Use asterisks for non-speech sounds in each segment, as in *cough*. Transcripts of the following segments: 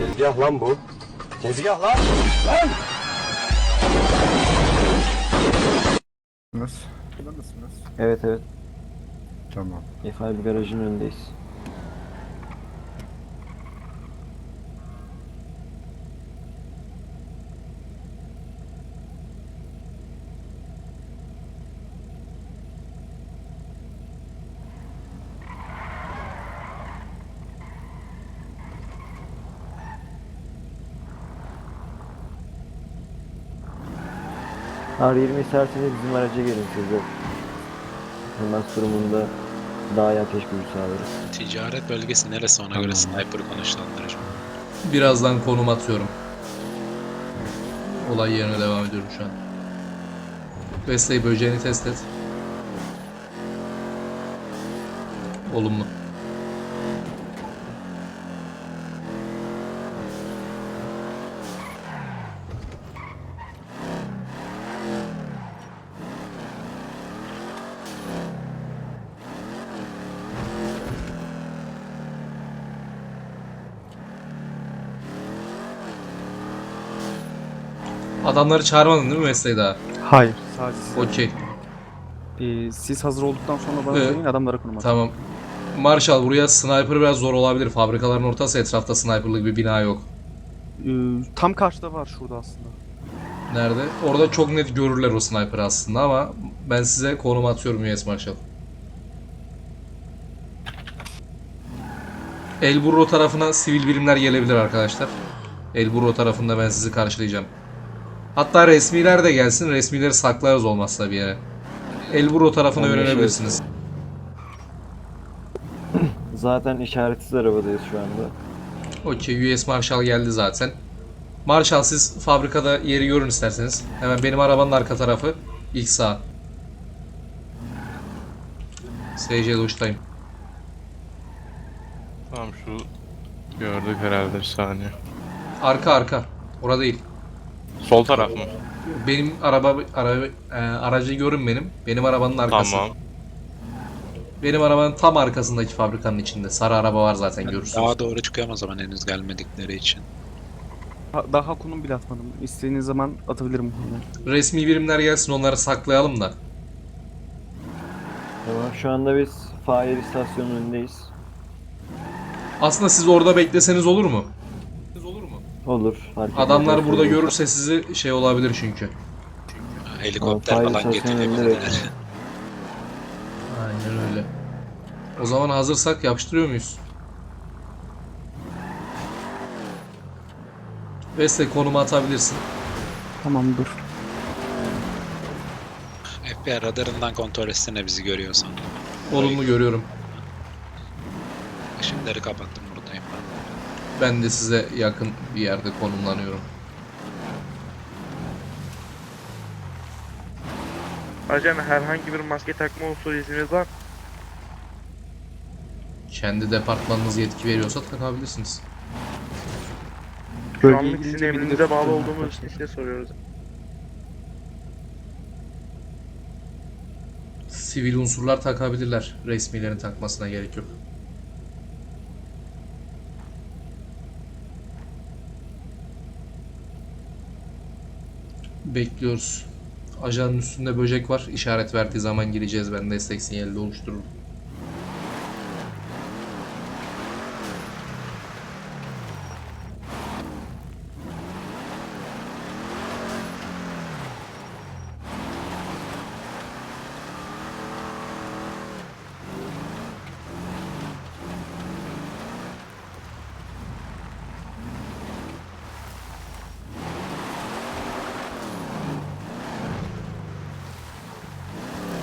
Tezgah lan bu. Tezgah lan. Nasıl? Buradasınız. Evet evet. Tamam. F5 garajın önündeyiz. R20 isterseniz bizim araca gelin size. Hemen durumunda daha iyi ateş gücü sağlarız. Ticaret bölgesi neresi ona göre sniper konuşlandırır. Birazdan konum atıyorum. Olay yerine devam ediyorum şu an. Wesley böceğini test et. Olumlu. Adamları çağırmadın değil mi Wesley daha? Hayır. Sadece Okey. Ee, siz hazır olduktan sonra bana Evet. söyleyin adamlara konum atın. Tamam. Marshall buraya sniper biraz zor olabilir. Fabrikaların ortası etrafta sniperlık bir bina yok. Ee, tam karşıda var şurada aslında. Nerede? Orada çok net görürler o sniper aslında ama ben size konum atıyorum US Marshal. Elburro tarafına sivil birimler gelebilir arkadaşlar. Elburro tarafında ben sizi karşılayacağım. Hatta resmiler de gelsin. Resmileri saklarız olmazsa bir yere. Elburro tarafına Anlaşıldı. yönelebilirsiniz. *clears throat* Zaten işaretsiz arabadayız şu anda. Okey US Marshal geldi zaten. Marshal siz fabrikada yeri görün isterseniz. Hemen benim arabanın arka tarafı. ilk sağ. SC duştayım. Tamam şu gördük herhalde bir saniye. Arka arka. Orada değil. Sol taraf mı? Benim araba, araba e, aracı görün benim. Benim arabanın arkası. Tamam. Benim arabanın tam arkasındaki fabrikanın içinde. Sarı araba var zaten görürsünüz. Daha doğru çıkıyorum o zaman henüz gelmedikleri için. Ha- daha konum bile atmadım. İstediğiniz zaman atabilirim. Resmi birimler gelsin onları saklayalım da. Tamam şu anda biz Fahir istasyonunun önündeyiz. Aslında siz orada bekleseniz olur mu? Olur fark etmez. Adamlar burada görürse sizi şey olabilir çünkü. Helikopter falan fire istasyonunda getirebilirler. Aynen öyle. O zaman hazırsak yapıştırıyor muyuz? Wesley konumu atabilirsin. Tamam dur. FBI radarından kontrol etsene bizi görüyorsan. Olumlu görüyorum. Işıkları kapattım. Ben de size yakın bir yerde konumlanıyorum. Ajan herhangi bir maske takma usulü izniniz var. Kendi departmanınız yetki veriyorsa takabilirsiniz. Şu Bölgeye anlık sizin emrinize bağlı tutuyorum olduğumuz arkadaşlar. için size soruyoruz. Sivil unsurlar takabilirler. Resmilerin takmasına gerek yok. Bekliyoruz. Ajanın üstünde böcek var. İşaret verdiği zaman gireceğiz. Ben destek sinyali oluştururum.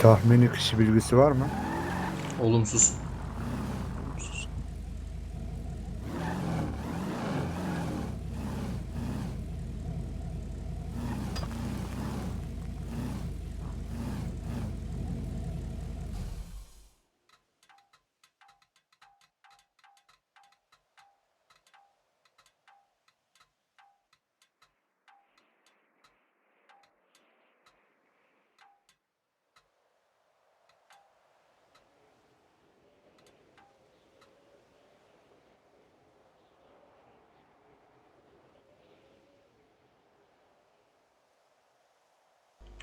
Tahmini kişi bilgisi var mı? Olumsuz.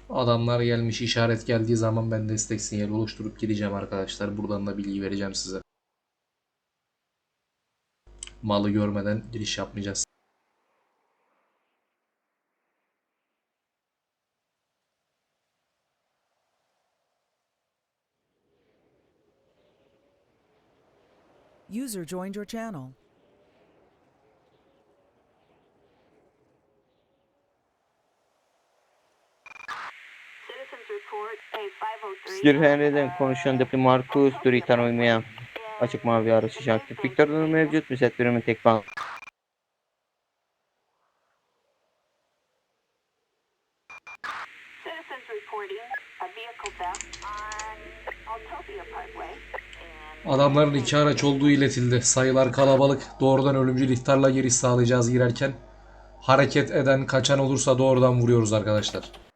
Adamlar gelmiş işaret geldiği zaman ben destek sinyali oluşturup gideceğim arkadaşlar. Buradan da bilgi vereceğim size. Malı görmeden giriş yapmayacağız. User joined your channel. Sir Henry'den konuşan Deputy Marcus Duritan uymayan açık mavi araç aktif. Victor durumu mevcut. Müset bölümü tek ban. Citizens reporting a vehicle theft on Altopia Parkway. And Adamların iki araç olduğu iletildi. Sayılar kalabalık. Doğrudan ölümcül ihtarla giriş sağlayacağız girerken. Hareket eden, kaçan olursa doğrudan vuruyoruz arkadaşlar. Anlaşıldı.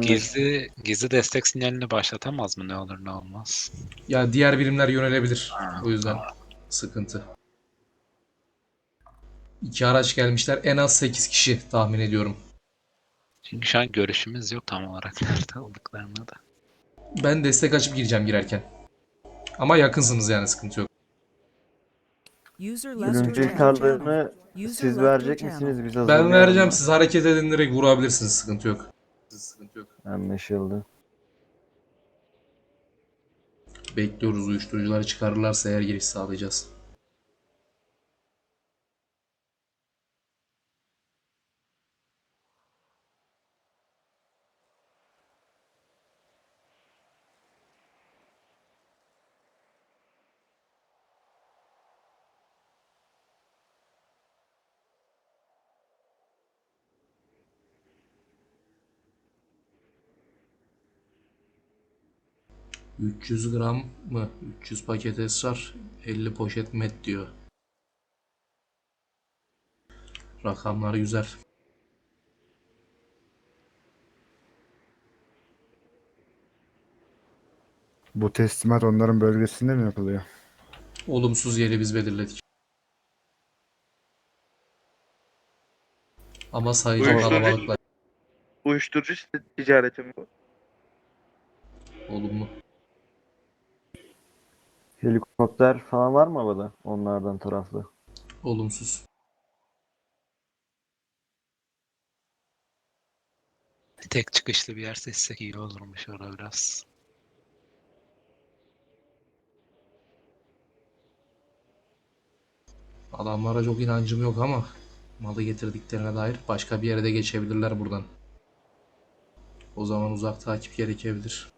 Gizli, gizli destek sinyalini başlatamaz mı ne olur ne olmaz. Ya diğer birimler yönelebilir. O yüzden sıkıntı. İki araç gelmişler. En az 8 kişi tahmin ediyorum. Çünkü şu an görüşümüz yok tam olarak *laughs* nerede olduklarına da. Ben destek açıp gireceğim girerken. Ama yakınsınız yani sıkıntı yok. Karlarını User siz verecek misiniz? Biz Ben vereceğim siz hareket edin direkt vurabilirsiniz sıkıntı yok. Sıkıntı yok. Anlaşıldı. Bekliyoruz uyuşturucuları çıkarırlarsa eğer giriş sağlayacağız. ...300 gram mı? 300 paket esrar, 50 poşet met diyor. Rakamlar güzel. Bu teslimat onların bölgesinde mi yapılıyor? Olumsuz yeri biz belirledik. Ama sayıca Uyuşturucu- kalabalıklar. Uyuşturucu ticareti mi bu? Olumlu. Helikopter falan var mı havada? Onlardan taraflı. Olumsuz. Tek çıkışlı bir yer seçsek iyi olurmuş orada biraz. Adamlara çok inancım yok ama malı getirdiklerine dair başka bir yere de geçebilirler buradan. O zaman uzak takip gerekebilir.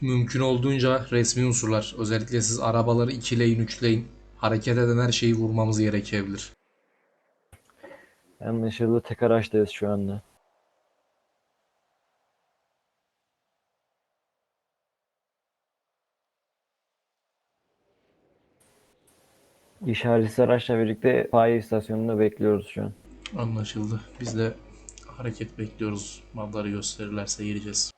Mümkün olduğunca resmi unsurlar, özellikle siz arabaları ikileyin, üçleyin, hareket eden her şeyi vurmamız gerekebilir. Anlaşıldı. Tek araçtayız şu anda. İşaretsiz araçla birlikte faiz istasyonunda bekliyoruz şu an. Anlaşıldı. Biz de hareket bekliyoruz. Malları gösterirlerse gireceğiz.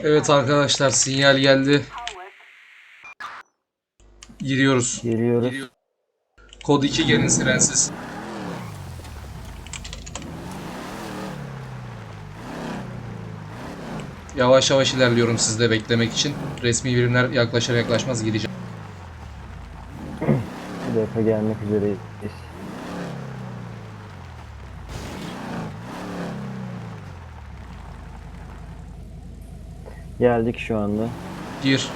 Evet arkadaşlar sinyal geldi. Giriyoruz. Geliyoruz. Kod 2 gelin sirensiz. Yavaş yavaş ilerliyorum sizde beklemek için. Resmi birimler yaklaşır yaklaşmaz gideceğim. Hedefe gelmek üzereyiz. Geldik şu anda. Gir.